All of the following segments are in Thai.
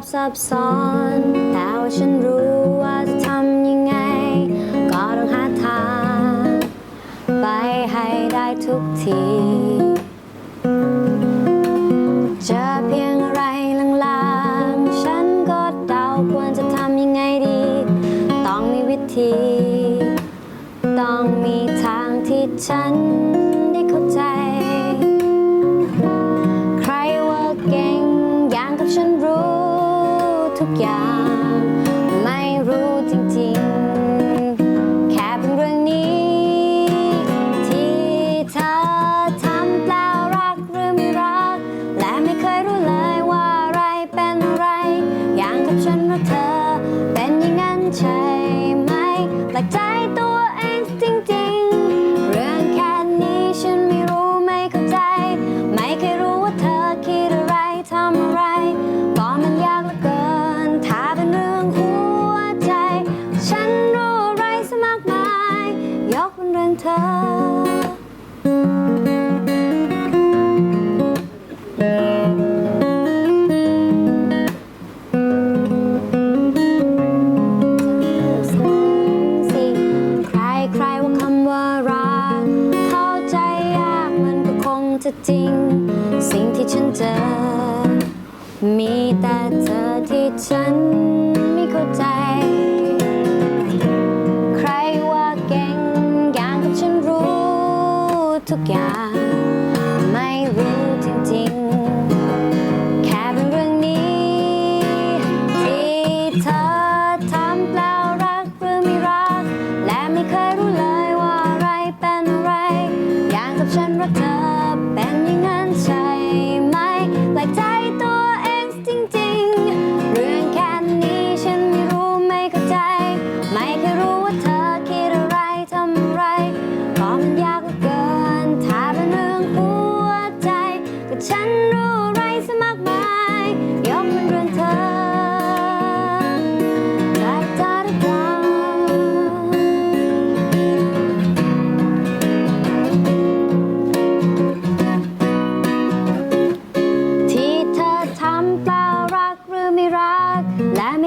บซับซ้อน แต่ว่าฉันรู้ว่าจะทำยังไง ก็ต้องหาทาง ไปให้ได้ทุกทีเจอเพียงอะไรลางๆ ฉันก็เดาควรจะทำยังไงดี ต้องมีวิธี ต้องมีทางที่ฉัน ทุกอย่าง เป็นเรื่งเธอ สิใครใครว่าคำว่ารักเข้าใจยากมันก็คงจะจริง สิ่งที่ฉันเจอ มีแต่เธอที่ฉันไม่เข้าใจ ทุกอย่าง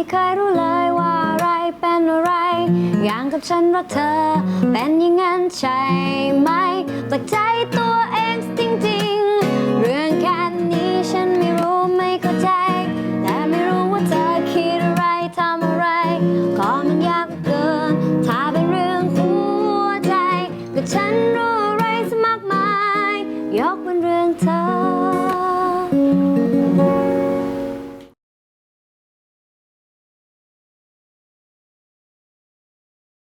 เคยรู้เลยว่าอะไรเป็นอะไร อย่างกับฉันรักเธอ เป็นอย่างนั้นใช่ไหมแปลกใจตัวเองจริงๆ เรื่องแค่นี้ฉันไม่รู้ไม่เข้าใจ แต่ไม่รู้ว่าเธอคิดอะไรทำอะไร ก็มันยากเหลือเกิน ถ้าเป็นเรื่องหัวใจก็ฉันรู้